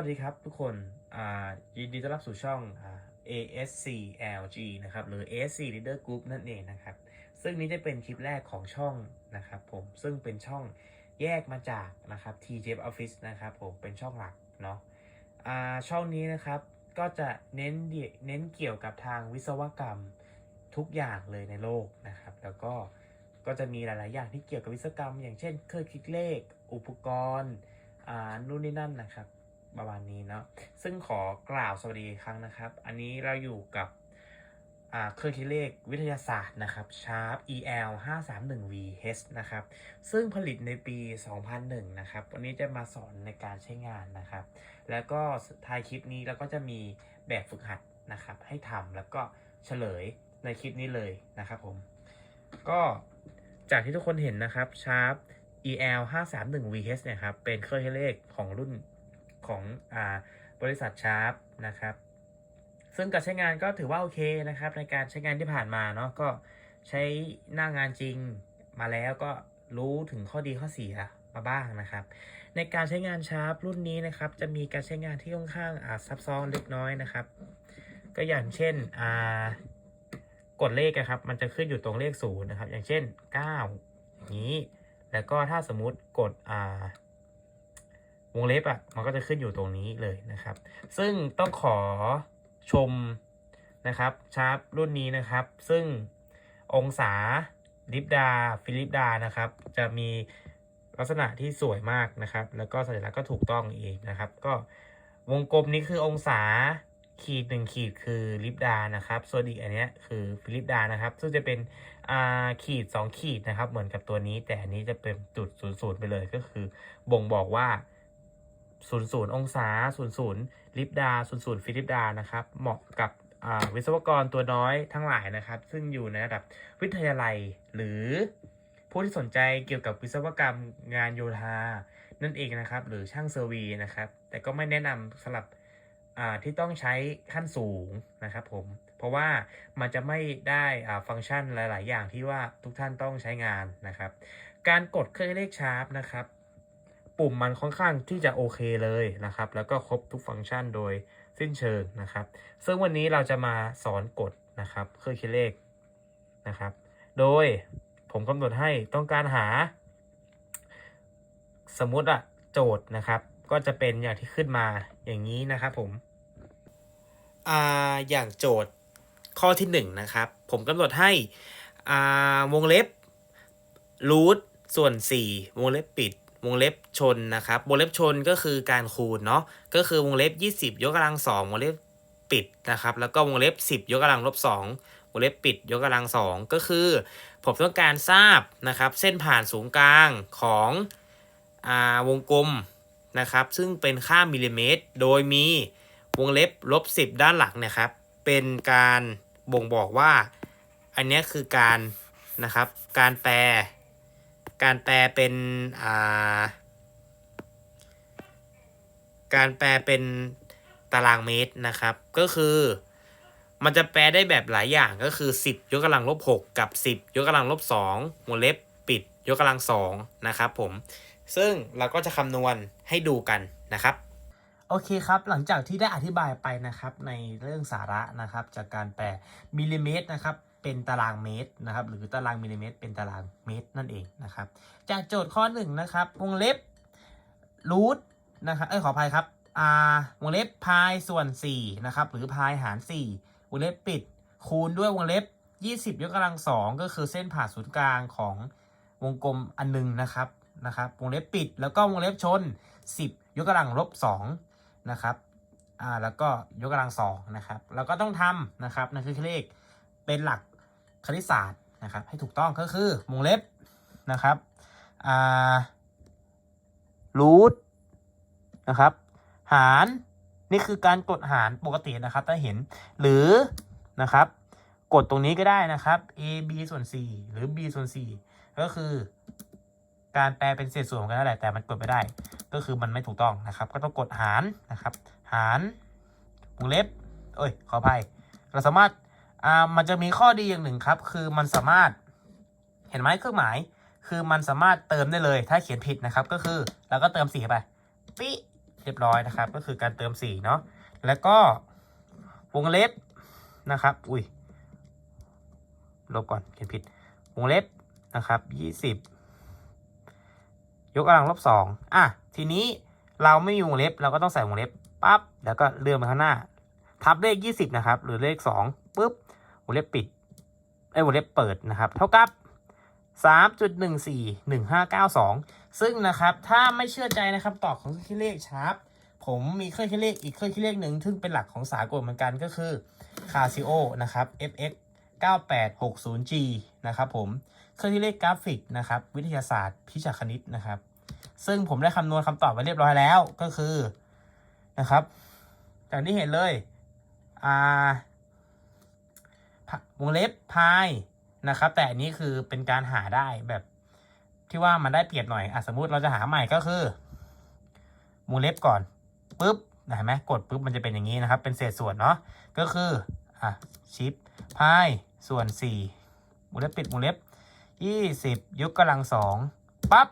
วัสดีครับทุกคนยินดีต้อนรับสู่ช่อง ASCLG นะครับ หรือ ASC Leader Group นั่นเองนะครับ ซึ่งนี้จะเป็นคลิปแรกของช่องนะครับผม ซึ่งเป็นช่องแยกมาจากนะครับ TJF Office นะครับผม เป็นช่องหลักเนาะช่องนี้นะครับก็จะเน้นเน้นเกี่ยวกับทางวิศวกรรมทุกอย่างเลยในโลกนะครับ แล้วก็ก็จะมีหลาย ๆ อย่างที่เกี่ยวกับวิศวกรรม อย่างเช่น เครื่องคิดเลข อุปกรณ์อ่านู่นนี่นั่นนะครับ ประมาณนี้เนาะซึ่งขอกล่าวสวัสดีครั้งนะครับ อันนี้เราอยู่กับเครื่องคิดเลขวิทยาศาสตร์นะครับ Sharp EL 531 VH นะครับ ซึ่งผลิตในปี 2001 นะครับ วันนี้จะมาสอนในการใช้งานนะครับ แล้วก็ท้ายคลิปนี้เราก็จะมีแบบฝึกหัดนะครับ ให้ทำแล้วก็เฉลยในคลิปนี้เลยนะครับผม ก็จากที่ทุกคนเห็นนะครับ Sharp EL 531 VH เนี่ยครับ เป็นเครื่องคิดเลขของรุ่น ของอบริษัท Sharp นะครับ ซึ่งการใช้งานก็ถือว่าโอเคนะครับ ในการใช้งานที่ผ่านมาเนาะก็ใช้หน้างานจริงมาแล้วก็รู้ถึงข้อดีข้อเสียมาบ้างนะครับ ในการใช้งานชาร์ปรุ่นนี้นะครับ จะมีการใช้งานที่ค่อนข้างอาซับซ้อนเล็กน้อยนะครับ ก็อย่างเช่นอ่ากดเลขนะครับ มันจะขึ้นอยู่ตรงเลขศูนย์นะครับ อย่างเช่น 9 อย่างนี้ แล้วก็ถ้าสมมุติกดอ่า วงเล็บอะมันก็จะขึ้นอยู่ตรงนี้เลยนะครับ ซึ่งต้องขอชมนะครับชาร์ปรุ่นนี้นะครับ ซึ่งองศาลิปดาฟิลิปดานะครับ จะมีลักษณะที่สวยมากนะครับ แล้วก็สัญลักษณ์ก็ถูกต้องเองนะครับ ก็วงกลมนี้คือองศาขีดหนึ่งขีดคือลิปดานะครับ ส่วนอีกอันนี้คือฟิลิปดานะครับ ซึ่งจะเป็นอ่าขีด 2 ขีดนะครับ เหมือนกับตัวนี้ แต่อันนี้จะเป็นจุดศูนย์ศูนย์ไปเลยก็คือ บ่งบอกว่า ศูนย์ศูนย์องศาศูนย์ศูนย์ลิปดาศูนย์ศูนย์ฟิลิปดา นะครับ เหมาะกับอ่าวิศวกรตัวน้อยทั้งหลายนะครับ ซึ่งอยู่ในระดับวิทยาลัย หรือผู้ที่สนใจเกี่ยวกับวิศวกรรมงานโยธา นั่นเองนะครับ หรือช่างเซอร์วีนะครับ แต่ก็ไม่แนะนำสำหรับที่ต้องใช้ขั้นสูงนะครับผม เพราะว่ามันจะไม่ได้ฟังก์ชันหลาย ๆ อย่างที่ว่าทุกท่านต้องใช้งานนะครับ การกดเครื่องเลขชาร์ปนะครับ ปุ่มมันค่อนข้างที่จะโอเคเลยนะครับ แล้วก็ครบทุกฟังก์ชันโดยสิ้นเชิงนะครับ ซึ่งวันนี้เราจะมาสอนกดนะครับเครื่องคิดเลขนะครับ โดยผมกำหนดให้ต้องการหา สมมติอะโจทย์นะครับ ก็จะเป็นอย่างที่ขึ้นมาอย่างนี้นะครับผมอ่าอย่างโจทย์ข้อที่หนึ่งนะครับ ผมกำหนดให้อ่าวงเล็บรูทส่วน 4 วงเล็บปิด วงเล็บชนนะครับวงเล็บชนก็คือการคูณเนาะก็คือวงเล็บ 20 ยกกำลังสองวงเล็บปิดนะครับแล้วก็วงเล็บ 10 ยกกำลังลบ2วงเล็บปิด ยกกำลังสองก็คือ ผมต้องการทราบนะครับเส้นผ่านศูนย์กลางของอาวงกลมนะครับซึ่งเป็นค่ามิลลิเมตร โดยมีวงเล็บลบ 10 ด้านหลังนะครับเป็นการบ่งบอกว่า อันนี้คือการนะครับการแปล การแปลเป็นอ่าการแปลเป็นตารางเมตรนะครับ ก็คือมันจะแปลได้แบบหลายอย่างก็คือ 10 ยกกำลังลบ6กับ 10 ยกกำลังลบ2วงเล็บปิด ยกกำลัง2นะครับผม ซึ่งเราก็จะคำนวณให้ดูกันนะครับ โอเคครับ หลังจากที่ได้อธิบายไปนะครับในเรื่องสาระนะครับ จากการแปลมิลลิเมตรนะครับ เป็นตารางเมตรนะครับ หรือตารางมิลลิเมตร เป็นตารางเมตรนั่นเองนะครับ จากโจทย์ข้อหนึ่งนะครับวงเล็บรูทนะครับเอ้ยขออภัยครับอ่าวงเล็บพายส่วน4นะครับหรือพายหาร 4 วงเล็บปิด คูณด้วยวงเล็บ 20 ยกกำลังสองก็คือเส้นผ่าศูนย์กลางของวงกลมอันหนึงนะครับนะครับวงเล็บปิดแล้วก็วงเล็บชน 10 ยกกำลังลบ2นะครับอ่าแล้วก็ยกกำลังสองนะครับ แล้วก็ต้องทำนะครับนั่นคือเลข เป็นหลักคณิตศาสตร์นะครับ ให้ถูกต้องก็คือวงเล็บนะครับรูทนะครับ หารนี่คือการกดหารปกตินะครับ ถ้าเห็นหรือนะครับ กดตรงนี้ก็ได้นะครับ a b ส่วน 4 หรือ b ส่วน 4 ก็คือ การแปลเป็นเศษส่วนกันนั่นแหละแต่มันกดไม่ได้ ก็คือมันไม่ถูกต้องนะครับ ก็ต้องกดหารนะครับ หารวงเล็บ เอ้ย ขออภัย เราสามารถ อ่ามันจะมีข้อดีอย่างหนึ่งครับ คือมันสามารถเห็นไหมเครื่องหมาย คือมันสามารถเติมได้เลย ถ้าเขียนผิดนะครับ ก็คือเราก็เติมสีไปปิ๊รียบร้อยนะครับ ก็คือการเติมสีเนาะแล้วก็วงเล็บนะครับ อุ้ยลบก่อนเขียนผิดวงเล็บนะครับยี่สิบยกกำลังลบสองอะทีนี้เราไม่มีวงเล็บ เราก็ต้องใส่วงเล็บปั๊บแล้วก็เลื่อนไปข้างหน้า ทับเลขยี่สิบนะครับ หรือเลขสองปุ๊บ วงเล็บปิดไอ้วงเล็บเปิดนะครับ เท่ากับสามจุดหนึ่งสี่หนึ่งห้าเก้าสองซึ่งนะครับ ถ้าไม่เชื่อใจนะครับตอบของเครื่องคิดเลขชาร์ปผมมีเครื่องคิดเลขอีกเครื่องคิดเลขหนึ่งซึ่งเป็นหลักของสากลเหมือนกันก็คือ Casio นะครับ FX 9860G นะครับผม เครื่องที่เลขกราฟิกนะครับ วิทยาศาสตร์พิชาคณิตนะครับ ซึ่งผมได้คำนวณคำตอบไว้เรียบร้อยแล้วก็คือนะครับจากที่เห็นเลยอ่า วงเล็บพายนะครับ แต่อันนี้คือเป็นการหาได้แบบที่ว่ามันได้เปรียบหน่อยอะสมมุติเราจะหาใหม่ก็คือวงเล็บก่อนปุ๊บเห็นไหมกดปุ๊บมันจะเป็นอย่างนี้นะครับ เป็นเศษส่วนเนาะก็คืออะชิปพายส่วน4วงเล็บปิดวงเล็บยี่สิบยกกำลังสองปั๊บ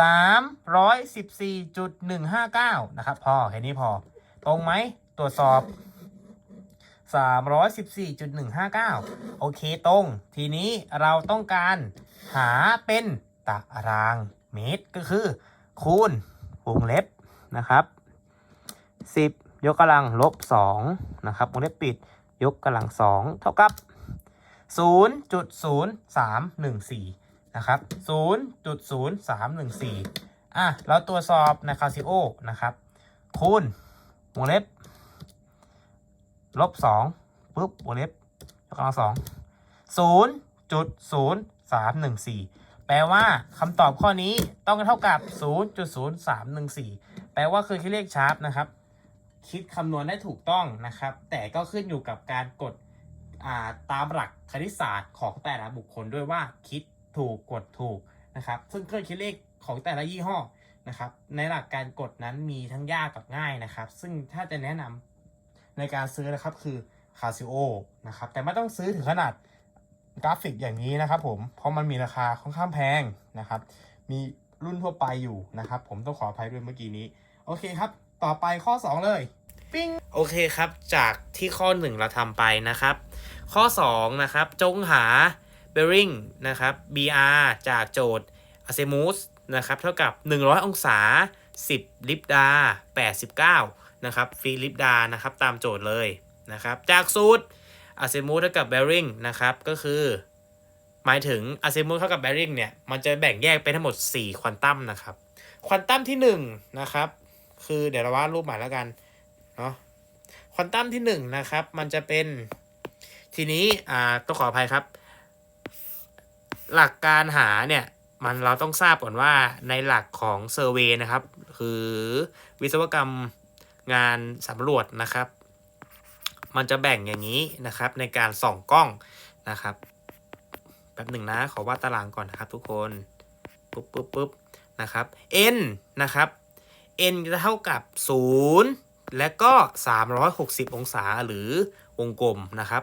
สามร้อยสิบสี่จุดหนึ่งห้าเก้านะครับ พอแค่นี้พอ ตรงไหมตรวจสอบ สามร้อยสิบสี่จุดหนึ่งห้าเก้าโอเคตรง ทีนี้เราต้องการหาเป็นตารางเมตรก็คือ คูณวงเล็บนะครับสิบยกกำลังลบสองนะครับวงเล็บปิดยกกำลังสองเท่ากับ 0.0314 นะครับ 0.0314 อะ เราตรวจสอบในคาซิโอนะครับ คูณวงเล็บ ลบ2ปุ๊บวงเล็บยกกำลังสอง0.0314แปลว่าคำตอบข้อนี้ต้องเท่ากับ0.0314แปลว่าคือคิดเลขชาร์ปนะครับ คิดคำนวณได้ถูกต้องนะครับ แต่ก็ขึ้นอยู่กับการกดาตามหลักคณิตศาสตร์ของแต่ละบุคคลด้วยว่าคิดถูกกดถูกนะครับ ซึ่งเครื่องคิดเลขของแต่ละยี่ห้อนะครับ ในหลักการกดนั้นมีทั้งยากกับง่ายนะครับ ซึ่งถ้าจะแนะนำ ในการซื้อนะครับคือ Casio นะครับแต่ไม่ต้องซื้อถึงขนาดกราฟิกอย่างนี้นะครับผมเพราะมันมีราคาค่อนข้างแพงนะครับมีรุ่นทั่วไปอยู่นะครับผมต้องขออภัยด้วยเมื่อกี้นี้ โอเคครับ ต่อไปข้อ 2 เลยปิ้งโอเคครับจากที่ข้อ 1 เราทำไปนะครับ ข้อ 2 นะครับ จงหา bearing นะครับ BR จากโจทย์ azimuth นะครับ เท่ากับ 100 องศา 10 ลิปดา 89 นะครับฟรีลิปดานะครับตามโจทย์เลยนะครับจากสูตร azimuth เท่ากับ bearing นะครับก็คือหมายถึง azimuth เท่ากับ bearing เนี่ยมันจะแบ่งแยกเป็นทั้งหมด 4 ควอนตัมนะครับควอนตัมที่1นะครับคือเดี๋ยวเราวาดรูปใหม่แล้วกันเนาะควอนตัมที่1นะครับมันจะเป็นทีนี้อ่าต้องขออภัยครับ หลักการหาเนี่ยมันเราต้องทราบก่อนว่าในหลักของเซอร์เวยนะครับ คือวิศวกรรม งานสำรวจนะครับ มันจะแบ่งอย่างนี้นะครับในการส่องกล้องนะครับแป๊บหนึ่งนะขอวาดตารางก่อนนะครับทุกคนปุ๊บปุ๊บปุ๊บนะครับ n นะครับ n จะเท่ากับ 0 และก็ 360 องศาหรือวงกลมนะครับ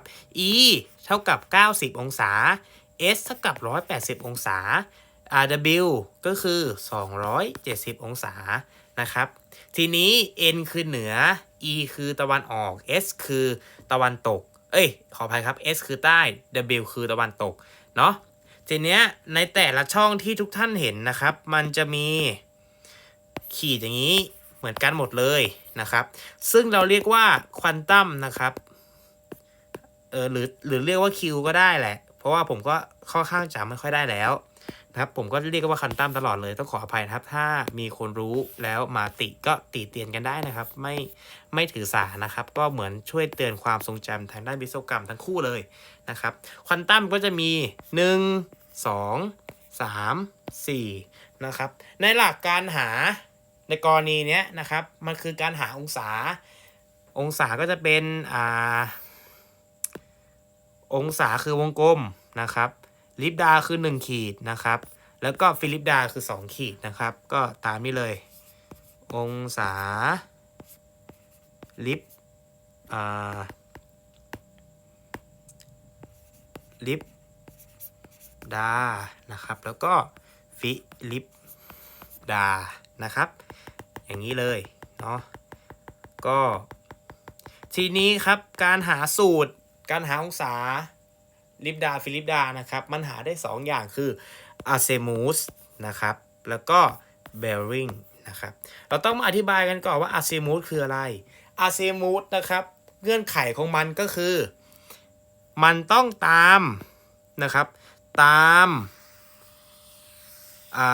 e เท่ากับ 90 องศา s เท่ากับ 180 องศา rw ก็คือ 270 องศานะครับ ทีนี้ n คือเหนือ e คือตะวันออก s คือตะวันตก เอ้ย ขออภัยครับ s คือใต้ w คือตะวันตก เนาะทีเนี้ยในแต่ละช่องที่ทุกท่านเห็นนะครับ มันจะมีขีดอย่างนี้เหมือนกันหมดเลยนะครับ ซึ่งเราเรียกว่าควอนตัมนะครับ เออหรือหรือเรียกว่าคิวก็ได้แหละ ราะว่าผมก็ค่อนข้างจำไม่ค่อยได้แล้วนะครับผมก็เรียกว่าควอนตั้มตลอดเลยต้องขออภัยนะครับ ถ้ามีคนรู้แล้วมาติก็ติเตียนกันได้นะครับ ไม่ไม่ถือสานะครับ ก็เหมือนช่วยเตือนความทรงจำทางด้านวิศวกรรมทั้งคู่เลยนะครับควอนตั้มก็จะมี 1 2 3 4นะครับในหลักการหาในกรณีเนี้ยนะครับ มันคือการหาองศา องศาก็จะเป็นอ่า องศาคือวงกลมนะครับ ลิปดาคือ 1 ขีดนะครับ แล้วก็ฟิลิปดาคือ 2 ขีดนะครับ ก็ตามนี้เลย องศา ลิปลิปดานะครับ แล้วก็ฟิลิปดานะครับ อย่างนี้เลยเนาะก็ทีนี้ครับการหาสูตร การหาองศาลิปดาฟิลิปดานะครับ มันหาได้ 2 อย่างคืออาเซมูสนะครับ แล้วก็เบลริงนะครับ เราต้องมาอธิบายกันก่อนว่าอาเซมูสคืออะไรอาเซมูสนะครับ เงื่อนไขของมันก็คือ มันต้องตามนะครับ ตามา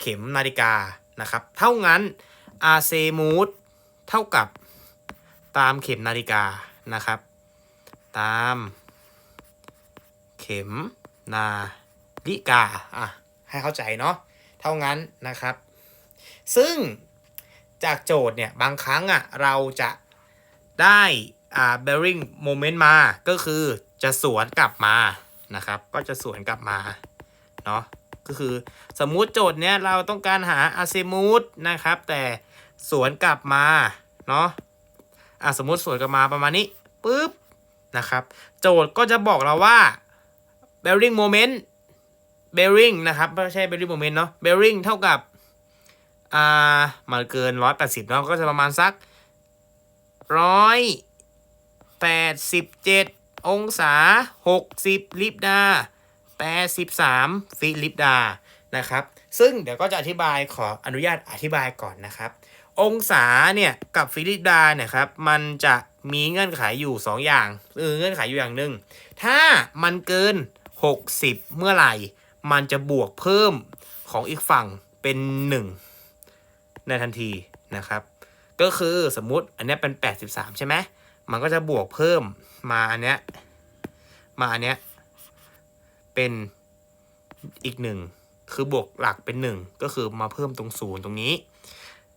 เข็มนาฬิกานะครับ เท่างั้นอาเซมูสเท่ากับตามเข็มนาฬิกานะครับ ตาม เข็มนาฬิกาอะให้เข้าใจเนาะเท่างั้นนะครับ ซึ่งจากโจทย์เนี่ย บางครั้งอะเราจะได้อ่า bearing moment มาก็คือจะสวนกลับมานะครับ ก็จะสวนกลับมาเนาะก็คือสมมุติโจทย์เนี้ยเราต้องการหา azimuth นะครับ แต่สวนกลับมาเนาะอะสมมุติสวนกลับมาประมาณนี้ปุ๊บ นะครับ โจทย์ก็จะบอกเราว่า bearing moment bearing นะครับไม่ใช่ bearing moment เนาะ bearing เท่ากับอ่ามันเกิน 180เนาะก็จะประมาณสักร้อยแปดสิบเจ็ดองศาหกสิบลิบดาแปดสิบสามฟิลิปดานะครับซึ่งเดี๋ยวก็จะอธิบายขออนุญาตอธิบายก่อนนะครับ องศาเนี่ยกับฟิลิปดาเนี่ยครับมันจะ มีเงื่อนไขอยู่ 2 อย่างเออเงื่อนไขอยู่อย่างหนึ่งถ้ามันเกิน 60 เมื่อไหร่ มันจะบวกเพิ่มของอีกฝั่งเป็น 1 ในทันทีนะครับ ก็คือสมมุติอันนี้เป็น 83 ใช่ไหมมันก็จะบวกเพิ่มมาอันเนี้ยมาอันเนี้ยเป็นอีกหนึ่งคือบวกหลักเป็นหนึ่งก็คือมาเพิ่มตรงศูนย์ตรงนี้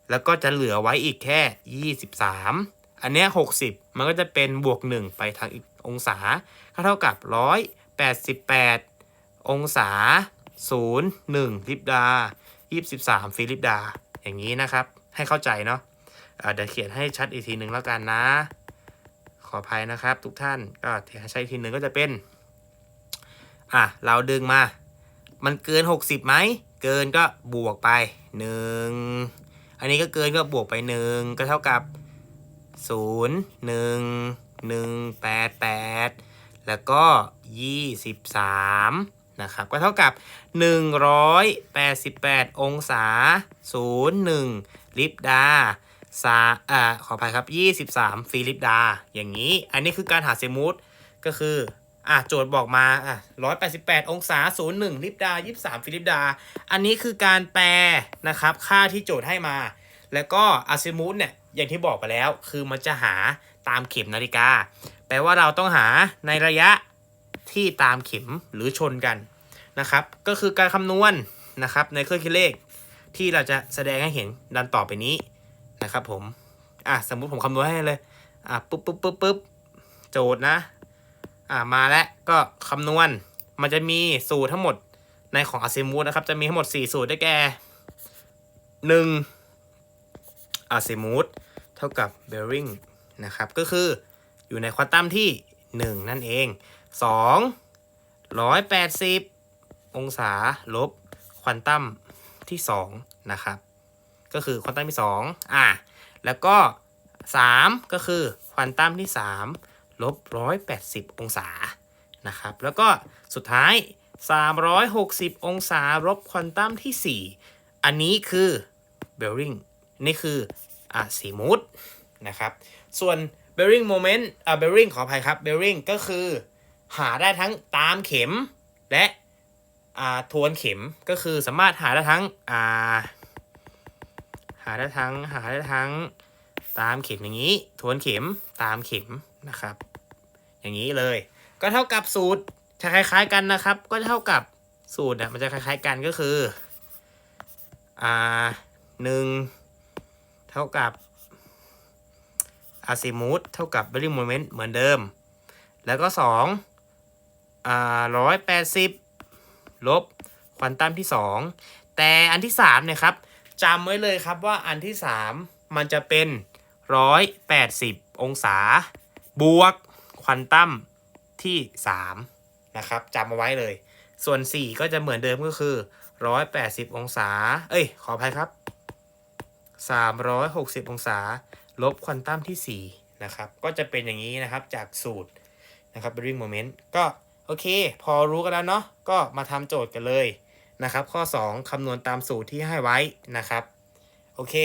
แล้วก็จะเหลือไว้อีกแค่ 23 อันเนี้ย60มันก็จะเป็นบวก 1 ไปทางอีกองศาก็เท่ากับ 188 องศา 0 1 ลิบดา 23 ฟิลิปดา อย่างนี้นะครับ ให้เข้าใจเนาะเดี๋ยวเขียนให้ชัดอีกทีหนึ่งแล้วกันนะ ขออภัยนะครับทุกท่าน ก็ให้ชัดอีกทีหนึ่งก็จะเป็น อะ เราดึงมา มันเกิน 60ไหม เกินก็บวกไป 1 อันนี้ก็เกินก็บวกไป 1 ก็เท่ากับ 0 1 1 8 8 แล้วก็ 23 นะครับ ก็เท่ากับ 188 องศา 0 1 ลิบดาสาอ่าขออภัยครับ 23 ฟิลิปดา อย่างนี้ อันนี้คือการหาเซมูธก็คืออะโจทย์บอกมาอะ188 องศา 01 ลิปดา 23 ฟิลิปดา อันนี้คือการแปลนะครับ ค่าที่โจทย์ให้มา แล้วก็อาเซมูธเนี่ย อย่างที่บอกไปแล้ว คือมันจะหาตามเข็มนาฬิกา แปลว่าเราต้องหาในระยะที่ตามเข็มหรือชนกันนะครับ ก็คือการคำนวณนะครับในเครื่องคิดเลข ที่เราจะแสดงให้เห็นดันต่อไปนี้นะครับผม อะสมมุติผมคำนวณให้เลย อะปุ๊บปุ๊บปุ๊บปุ๊บโจทย์นะ อะมาแล้วก็คำนวณ มันจะมีสูตรทั้งหมดในของอาเซมูนะครับ จะมีทั้งหมด 4 สูตรได้แก่1อาเซมูธ เท่ากับเบริงนะครับ ก็คืออยู่ในควอนตัมที่ 1 นั่นเอง 2 180 องศาลบควอนตัมที่ 2 นะครับ ก็คือควอนตัมที่ 2 อะ แล้วก็ 3 ก็คือควอนตัมที่ 3 ลบ 180 องศา นะครับ แล้วก็สุดท้าย 360 องศาลบควอนตัมที่ 4 อันนี้คือเบลริงนี่คือ อะสีมูดนะครับ ส่วน bearing moment อ่า bearing ขออภัยครับ bearing ก็คือหาได้ทั้งตามเข็มและอ่าทวนเข็มก็คือสามารถหาได้ทั้งอ่าหาได้ทั้งหาได้ทั้งตามเข็มอย่างนี้ ทวนเข็มตามเข็มนะครับ อย่างนี้เลย ก็เท่ากับสูตรจะคล้าย ๆ กันนะครับ ก็เท่ากับสูตรเนี่ยมันจะคล้าย ๆ กันก็คืออ่าหนึ่ง เท่ากับอาซิมูธเท่ากับ bearing moment เหมือนเดิม แล้วก็2อ่าร้อยแปดสิบลบควอนตัมที่ 2 แต่อันที่3เนี่ยครับจำไว้เลยครับว่าอันที่ 3 มันจะเป็น 180 องศา บวกควอนตัมที่3นะครับจำเอาไว้เลย ส่วน 4 ก็จะเหมือนเดิมก็คือ 180 องศา เอ้ย ขออภัยครับ 360 องศา ลบควอนตัมที่4นะครับ ก็จะเป็นอย่างนี้นะครับจากสูตรนะครับ bearing moment ก็โอเค พอรู้กันแล้วเนาะ ก็มาทำโจทย์กันเลยนะครับ ข้อ 2คำนวณตามสูตรที่ให้ไว้นะครับ โอเค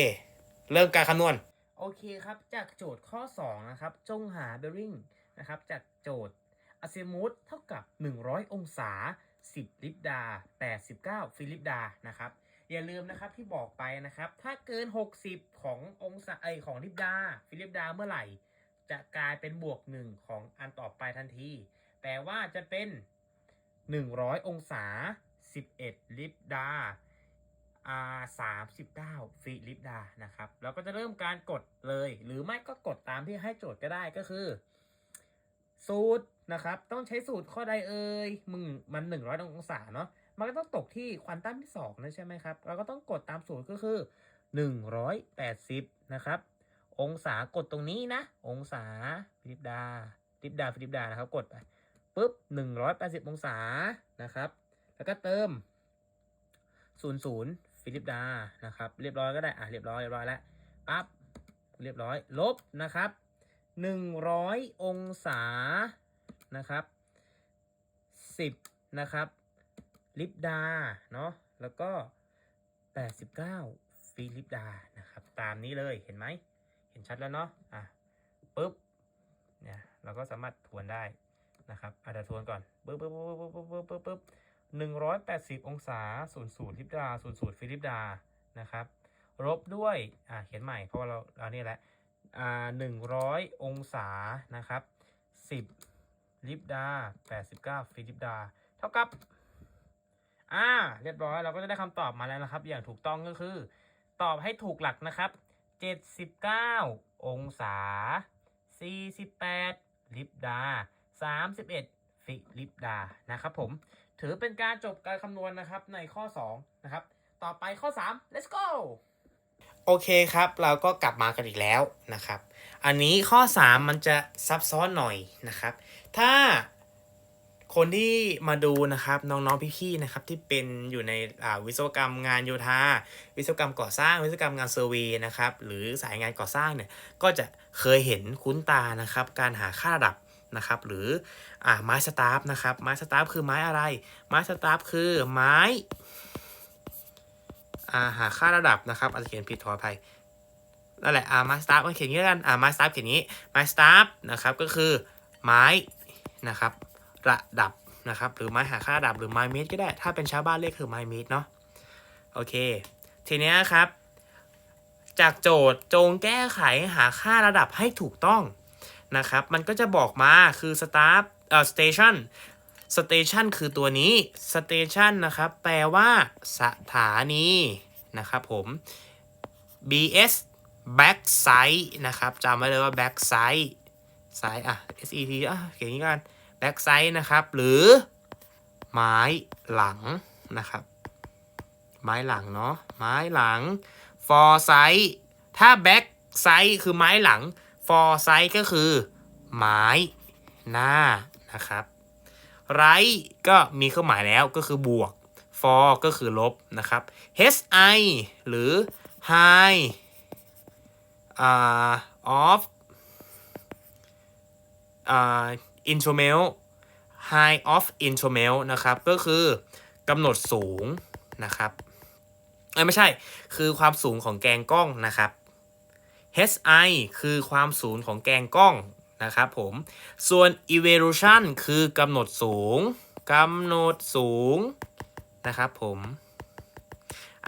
เริ่มการคำนวณ โอเคครับ จากโจทย์ข้อ 2 นะครับ จงหา bearing นะครับ จากโจทย์อะซิมูธเท่ากับ 100 องศา 10 ลิปดา 89 ฟิลิปดา นะครับ อย่าลืมนะครับที่บอกไปนะครับ ถ้าเกิน 60 ขององศาไอของลิปดาฟิลิปดาเมื่อไหร่ จะกลายเป็นบวก 1 ของอันต่อไปทันที แปลว่าจะเป็น 100 องศา 11 ลิปดาอ่า39ฟิลิปดานะครับแล้วก็จะเริ่มการกดเลย หรือไม่ก็กดตามที่ให้โจทย์ก็ได้ก็คือ สูตรนะครับ ต้องใช้สูตรข้อใดเอ่ยมึงมัน 100 องศาเนาะ มันก็ต้องตกที่ควอนตัมที่2นะใช่ไหมครับ เราก็ต้องกดตามสูตรก็คือ 180 นะครับ องศากดตรงนี้นะ องศาฟิลิปดาฟิลิปดาฟิลิปดานะครับ กดไปปุ๊บ 180 องศานะครับ แล้วก็เติม 00 ฟิลิปดานะครับ เรียบร้อยก็ได้อะเรียบร้อยเรียบร้อยแล้วปั๊บเรียบร้อยลบนะครับ100 องศานะครับ 10 นะครับ ลิปดาเนาะแล้วก็ 89 ฟิลิปดานะครับตามนี้เลยเห็นไหมเห็นชัดแล้วเนาะอะปุ๊บเนี่ยเราก็สามารถทวนได้นะครับอาจจะทวนก่อนปึ๊บปึ๊บปึ๊บปึ๊บปึ๊บปึ๊บปึ๊บหนึ่งร้อยแปดสิบองศาศูนย์ศูนย์ลิปดาศูนย์ศูนย์ฟิลิปดานะครับลบด้วยอ่าเขียนใหม่เพราะว่าเราเรานี่แหละอ่าหนึ่งร้อยองศานะครับสิบลิปดาแปดสิบเก้าฟิลิปดา เท่ากับ อ่า เรียบร้อยเราก็จะได้คำตอบมาแล้วนะครับ อย่างถูกต้องก็คือ ตอบให้ถูกหลักนะครับ79องศา48ลิปดา31ฟิลิปดานะครับผม ถือเป็นการจบการคำนวณนะครับในข้อ2นะครับ ต่อไปข้อ3 let's go โอเคครับ เราก็กลับมากันอีกแล้วนะครับ อันนี้ข้อ 3 มันจะซับซ้อนหน่อยนะครับ ถ้า คนที่มาดูนะครับน้องๆพี่ๆนะครับที่เป็นอยู่ในวิศวกรรมงานโยธา วิศวกรรมก่อสร้าง วิศวกรรมงานเซอร์วย์นะครับหรือสายงานก่อสร้างเนี่ยก็จะเคยเห็นคุ้นตานะครับการหาค่าระดับนะครับหรืออไม้สตาฟนะครับไม้สตาฟคือไม้อะไร ไม้สตาฟคือไม้อ่าหาค่าระดับนะครับอาจจะเขียนผิดขออภัยนั่นแหละอ่าไม้สตาฟเขียนอย่างนี้กันอ่าไม้สตาฟเขียนงนี้ไม้สตาฟนะครับก็คือไม้นะครับ ระดับนะครับหรือไม้หาค่าระดับหรือไม้เมตรก็ได้ ถ้าเป็นชาวบ้านเรียกคือไม้เมตรเนาะโอเค ทีนี้ครับ จากโจทย์จงแก้ไขหาค่าระดับให้ถูกต้องนะครับ มันก็จะบอกมาคือ start เอ่อ station station คือตัวนี้ station นะครับแปลว่าสถานีนะครับผม bs back side นะครับจำไว้เลยว่า back side ซ้ายอะ set อะเขียนอย่างนี้กัน back side นะครับ หรือไม้หลังนะครับ ไม้หลังเนาะไม้หลัง foresight ถ้า back side คือไม้หลัง foresight ก็คือ ไม้หน้านะครับ right ก็มีเครื่องหมายแล้วก็คือบวก for ก็คือลบนะครับ hi หรือ high อ่า of อ่า instrument high of instrument นะครับ ก็คือกำหนดสูงนะครับไม่ใช่ คือความสูงของแกงกล้องนะครับ HI คือความสูงของแกงกล้องนะครับผม ส่วน evolution คือกำหนดสูงกำหนดสูงนะครับผม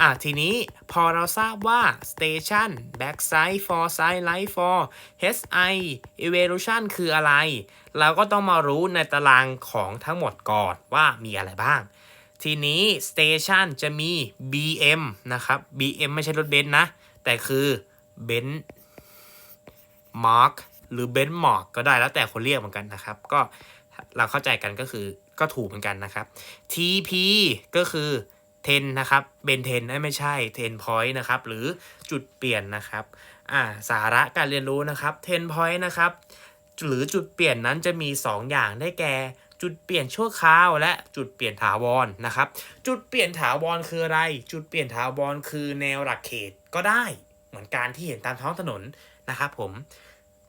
อะทีนี้พอเราทราบว่า station backside for side light for HI evolution คืออะไร เราก็ต้องมารู้ในตารางของทั้งหมดก่อนว่ามีอะไรบ้าง ทีนี้ station จะมี BM นะครับ BM ไม่ใช่รถเบนซ์นะ แต่คือเบนซ์มาร์กหรือเบนซ์มาร์กก็ได้แล้วแต่คนเรียกเหมือนกันนะครับ ก็เราเข้าใจกันก็คือก็ถูกเหมือนกันนะครับ TP ก็คือ 10 นะครับเบน10ไม่ใช่ 10 point นะครับ หรือจุดเปลี่ยนนะครับอ่าสาระการเรียนรู้นะครับ 10 point นะครับ หรือจุดเปลี่ยนนั้นจะมี 2 อย่างได้แก่จุดเปลี่ยนชั่วคราวและจุดเปลี่ยนถาวรนะครับ จุดเปลี่ยนถาวรคืออะไร จุดเปลี่ยนถาวรคือแนวหลักเขตก็ได้ เหมือนการที่เห็นตามท้องถนนนะครับผม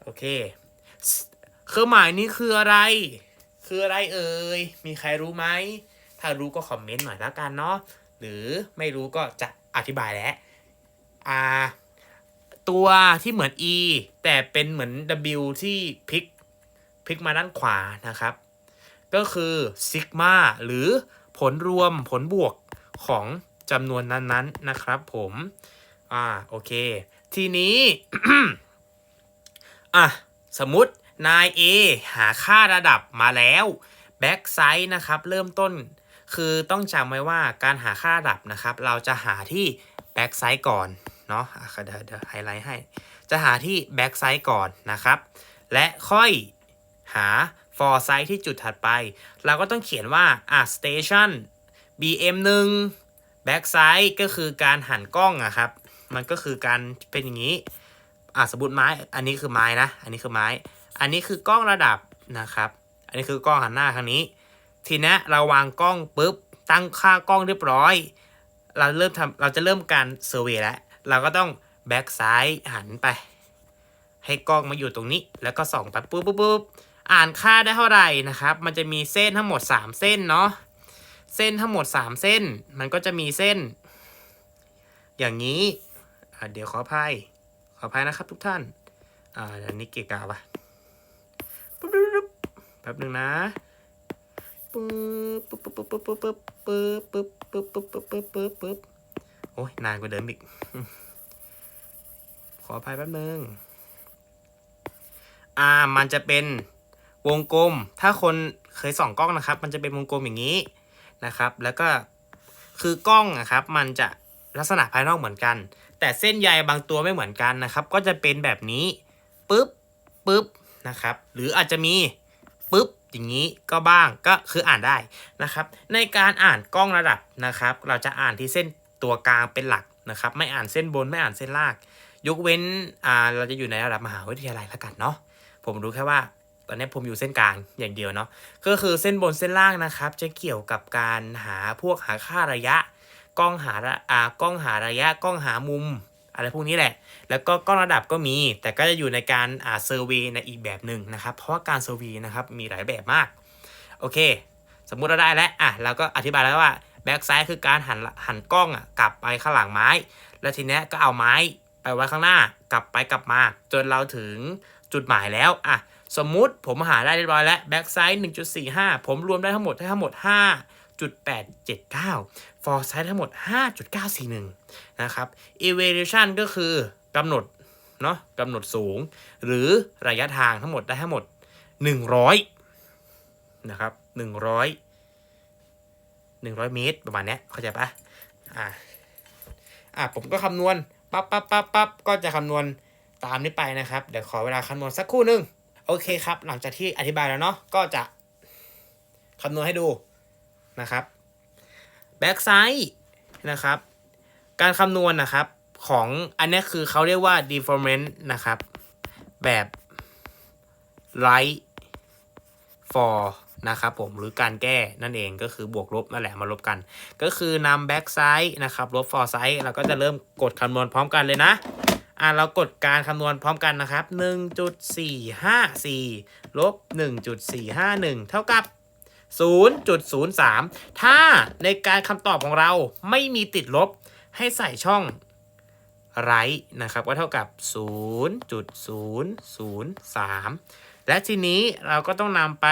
โอเคเครื่องหมายนี้คืออะไร คืออะไรเอ่ย มีใครรู้ไหม ถ้ารู้ก็คอมเมนต์หน่อยแล้วกันเนาะ หรือไม่รู้ก็จะอธิบายแล้วอ่าตัวที่เหมือน E แต่เป็นเหมือน W ที่พลิกพลิกมาด้านขวานะครับ ก็คือซิกมาหรือผลรวมผลบวกของจำนวนนั้นๆนะครับผม อ่า โอเค ทีนี้ อะ สมมตินาย A หาค่าระดับมาแล้ว แบ็กไซด์นะครับ เริ่มต้น คือต้องจำไว้ว่าการหาค่าระดับนะครับ เราจะหาที่แบ็กไซด์ก่อนเนาะเดี๋ยวเดี๋ยวไฮไลท์ให้ จะหาที่แบ็กไซด์ก่อนนะครับ และค่อยหา for side ที่จุดถัดไป เราก็ต้องเขียนว่าอะ station bm 1 back side ก็คือการหันกล้องอะครับ มันก็คือการเป็นอย่างนี้อะสมมติไม้ อันนี้คือไม้นะ อันนี้คือไม้ อันนี้คือกล้องระดับนะครับ อันนี้คือกล้องหันหน้าทางนี้ ทีนี้เราวางกล้องปุ๊บตั้งค่ากล้องเรียบร้อย เราเริ่มทำเราจะเริ่มการเซอร์เวยแล้ว เราก็ต้องแบ็กซ้ายหันไป ให้กล้องมาอยู่ตรงนี้ แล้วก็ส่องไปปุ๊บปุ๊บปุ๊บอ่านค่าได้เท่าไหร่นะครับ มันจะมีเส้นทั้งหมด 3 เส้นเนาะเส้นทั้งหมด 3 เส้น มันก็จะมีเส้น อย่างนี้เดี๋ยวขออภัยขออภัยนะครับทุกท่านอ่าอันนี้เกะกะปะปุ๊บปุ๊บปุ๊บแป๊บหนึ่งนะ ปุ๊บปุ๊บปุ๊บปุ๊บปุ๊บปุ๊บปุ๊บปุ๊บปุ๊บปุ๊บปุ๊บปุ๊บปุ๊บปุ๊บโอ้ยนานกว่าเดิมอีก ขออภัยแป๊บนึง อ่า มันจะเป็นวงกลม ถ้าคนเคยส่องกล้องนะครับ มันจะเป็นวงกลมอย่างนี้นะครับ แล้วก็คือกล้องอะครับ มันจะลักษณะภายนอกเหมือนกัน แต่เส้นใยบางตัวไม่เหมือนกันนะครับ ก็จะเป็นแบบนี้ปึ๊บปึ๊บนะครับ หรืออาจจะมีปึ๊บ อย่างนี้ก็บ้างก็คืออ่านได้นะครับ ในการอ่านกล้องระดับนะครับ เราจะอ่านที่เส้นตัวกลางเป็นหลักนะครับ ไม่อ่านเส้นบนไม่อ่านเส้นล่าง ยกเว้นอ่าเราจะอยู่ในระดับมหาวิทยาลัยแล้วกันเนาะผมรู้แค่ว่าตอนนี้ผมอยู่เส้นกลางอย่างเดียวเนาะก็คือเส้นบนเส้นล่างนะครับ จะเกี่ยวกับการหาพวกหาค่าระยะ กล้องหาระอ่ากล้องหาระยะกล้องหามุม อะไรพวกนี้แหละ แล้วก็กล้องระดับก็มี แต่ก็จะอยู่ในการอ่าเซอร์วยในอีกแบบหนึ่งนะครับ เพราะว่าการเซอร์วยนะครับมีหลายแบบมาก โอเค สมมุติเราได้แล้วอะเราก็อธิบายแล้วว่าแบ็กไซด์คือการหันหันกล้องอะกลับไปข้างหลังไม้ แล้วทีเนี้ยก็เอาไม้ไปไว้ข้างหน้ากลับไปกลับมา จนเราถึงจุดหมายแล้วอะสมมุติผมหาได้เรียบร้อยแล้วแบ็กไซด์1.45 ผมรวมได้ทั้งหมดได้ทั้งหมด 5.879 for size ทั้งหมด 5.941 นะครับ evaluation ก็คือกำหนดเนาะกำหนดสูง หรือระยะทางทั้งหมดได้ทั้งหมด 100 นะครับ 100 100 เมตรประมาณนี้เข้าใจปะอ่าอะผมก็คำนวณปั๊บปั๊บปั๊บปั๊บก็จะคำนวณตามนี้ไปนะครับ เดี๋ยวขอเวลาคำนวณสักครู่นึง โอเคครับ หลังจากที่อธิบายแล้วเนาะก็จะคำนวณให้ดูนะครับ แบ็กไซด์นะครับ การคำนวณนะครับของอันนี้คือเขาเรียกว่า deformant นะครับ แบบ right for นะครับผมหรือการแก้นั่นเองก็คือบวกลบนั่นแหละมาลบกัน ก็คือนำ back side นะครับลบ for side เราก็จะเริ่มกดคำนวณพร้อมกันเลยนะอ่าเรากดการคำนวณพร้อมกันนะครับ 1.454ลบ1.451 เท่ากับ 0.03 ถ้าในการคำตอบของเราไม่มีติดลบให้ใส่ช่องไรนะครับก็เท่ากับ 0.003 และทีนี้เราก็ต้องนำไป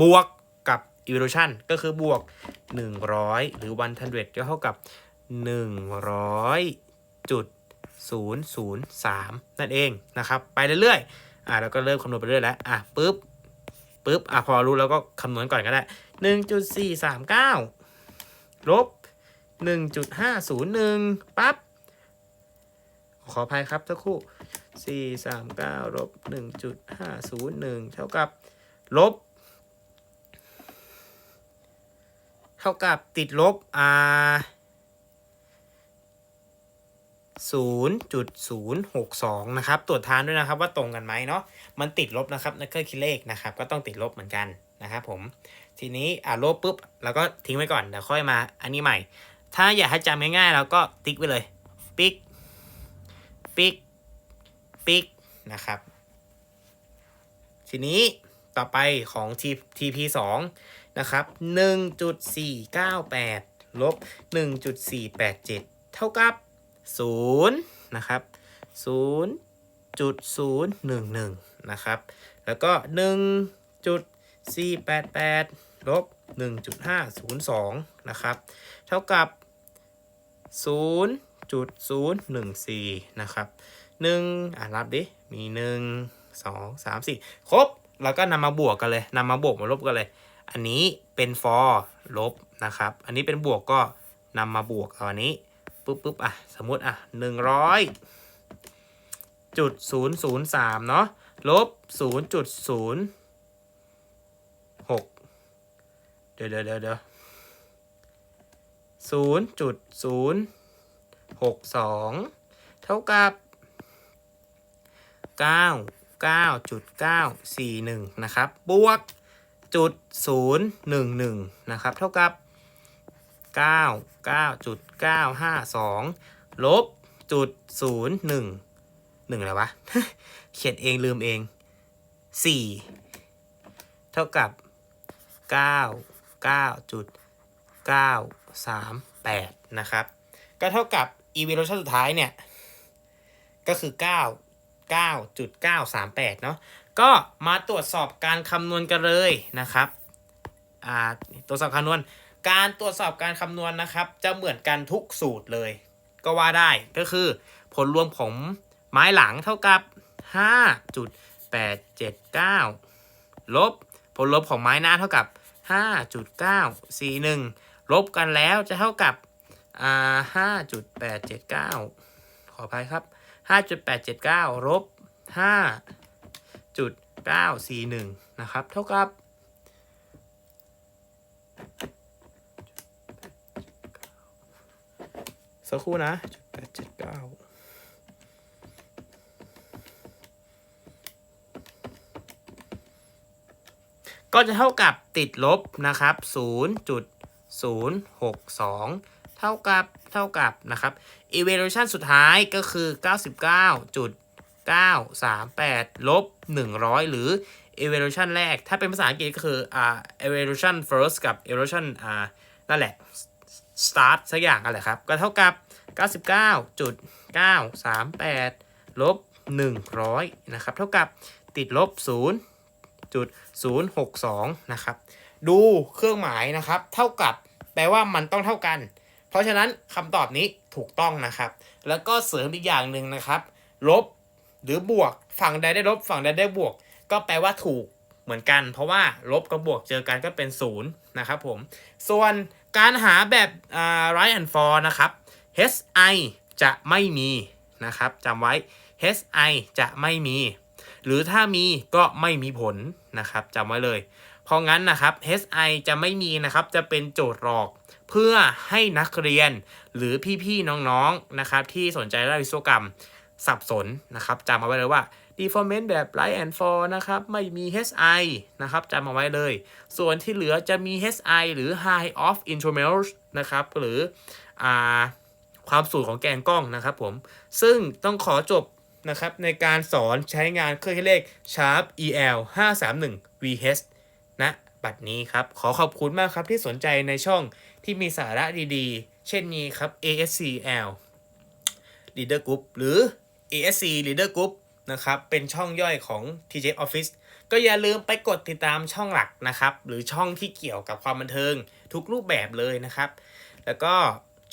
บวกกับ evolution ก็คือบวก 100 หรือ100ก็เท่ากับ 100.003 นั่นเองนะครับ ไปเรื่อยๆอ่าเราก็เริ่มคำนวณไปเรื่อยแล้วอะปุ๊บ ปุ๊บอะพอรู้แล้วก็คำนวณก่อนก็ได้หนึ่งจุดสี่สามเก้าลบหนึ่งจุดห้าศูนย์หนึ่งปั๊บขออภัยครับทั้งคู่สี่สามเก้าลบหนึ่งจุดห้าศูนย์หนึ่งเท่ากับลบ เท่ากับติดลบอ่า 0.062 นะครับ ตรวจทานด้วยนะครับว่าตรงกันไหมเนาะ มันติดลบนะครับนเครื่อคิดเลขนะครับ ก็ต้องติดลบเหมือนกันนะครับผม ทีนี้อ่าลบปุ๊บเราก็ทิ้งไว้ก่อน เดี๋ยวค่อยมาอันนี้ใหม่ ถ้าอยากให้จำง่ายๆเราก็ติ๊กไว้เลย ปิ๊ก ปิ๊ก ปิ๊ก นะครับ ทีนี้ต่อไปของ T TP 2นะครับ 1.498 ลบ 1.487 เท่ากับ 0นะครับ0.011นะครับ แล้วก็ 1.488ลบ1.502นะครับ เท่ากับ 0.014นะครับ1อะรับดิ มี 1 2 3 4 ครบ แล้วก็นำมาบวกกันเลยนำมาบวกมาลบกันเลย อันนี้เป็น for ลบนะครับ อันนี้เป็นบวกก็นำมาบวกเอาอันนี้ ปุ๊บปุ๊บอะ สมมติอะ100จุด003เนาะลบ0.06เดี๋ยวเดี๋ยวเดี๋ยวเดี๋ยวศูนย์จุดศูนย์หกสองเท่ากับเก้าเก้าจุดเก้าสี่หนึ่งนะครับ บวกจุดศูนย์หนึ่งหนึ่งนะครับ เท่ากับ เก้าเก้าจุดเก้าห้าสองลบจุดศูนย์หนึ่งหนึ่งอะไรวะ เขียนเองลืมเองสี่เท่ากับเก้าเก้าจุดเก้าสามแปดนะครับ ก็เท่ากับ evaluation สุดท้ายเนี่ย ก็คือ9 9.938เก้าสามแปดเนาะ ก็มาตรวจสอบการคำนวณกันเลยนะครับ อ่าตรวสอบคำนวณ การตรวจสอบการคำนวณนะครับ จะเหมือนกันทุกสูตรเลย ก็ว่าได้ก็คือผลรวมของไม้หลังเท่ากับ 5.879 ลบผลลบของไม้หน้าเท่ากับ 5.941 ลบกันแล้วจะเท่ากับอ่า5.879ขออภัยครับ5.879ลบ5.941นะครับ เท่ากับ สักครู่นะจุดแปดเจ็ดเก้าก็จะเท่ากับติดลบนะครับ0.062 เท่ากับเท่ากับนะครับ evaluation สุดท้ายก็คือ 99.938 ลบ 100 หรือ evaluation แรก ถ้าเป็นภาษาอังกฤษก็คืออ่า evaluation first กับ evaluation อ่านั่นแหละ start สักอย่างอะไรครับ ก็เท่ากับ 99.938 ลบ 100 นะครับ เท่ากับติดลบ 0.062 นะครับ ดูเครื่องหมายนะครับ เท่ากับแปลว่ามันต้องเท่ากัน เพราะฉะนั้นคำตอบนี้ถูกต้องนะครับ แล้วก็เสริมอีกอย่างหนึ่งนะครับ ลบหรือบวก ฝั่งใดได้ลบ ฝั่งใดได้บวก ก็แปลว่าถูกเหมือนกัน เพราะว่าลบกับบวกเจอกันก็เป็นศูนย์นะครับผม ส่วน การหาแบบอ่า right and for นะครับ hi จะไม่มีนะครับจำไว้ hi จะไม่มี หรือถ้ามีก็ไม่มีผลนะครับจำไว้เลย เพราะงั้นนะครับ hi จะไม่มีนะครับจะเป็นโจทย์หลอกเพื่อให้นักเรียนหรือพี่ๆน้องๆนะครับที่สนใจด้านวิศวกรรมสับสนนะครับจำเอาไว้เลยว่า deformation แบบ right and for นะครับ ไม่มี hi นะครับจำเอาไว้เลย ส่วนที่เหลือจะมี hi หรือ high of intramural นะครับ หรืออความสูงของแกนกล้องนะครับผม ซึ่งต้องขอจบนะครับในการสอนใช้งานเครื่องคิดเลข Sharp EL 531 VH ณบัดนี้ครับ ขอขอบคุณมากครับที่สนใจในช่องที่มีสาระดีๆ เช่นนี้ครับ ASCL Leader Group หรือ ASC Leader Group นะครับเป็นช่องย่อยของ TJ Office ก็อย่าลืมไปกดติดตามช่องหลักนะครับ หรือช่องที่เกี่ยวกับความบันเทิงทุกรูปแบบเลยนะครับ แล้วก็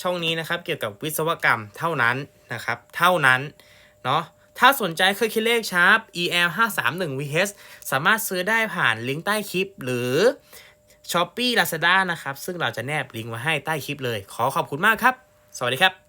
ช่องนี้นะครับเกี่ยวกับวิศวกรรมเท่านั้นนะครับ เท่านั้นเนาะถ้าสนใจเครื่องคิดเลขชาร์ป EL 531 VH สามารถซื้อได้ผ่านลิงก์ใต้คลิป หรือ s h o p e e Lazada นะครับ ซึ่งเราจะแนบลิงก์ไว้ให้ใต้คลิปเลย ขอขอบคุณมากครับ สวัสดีครับ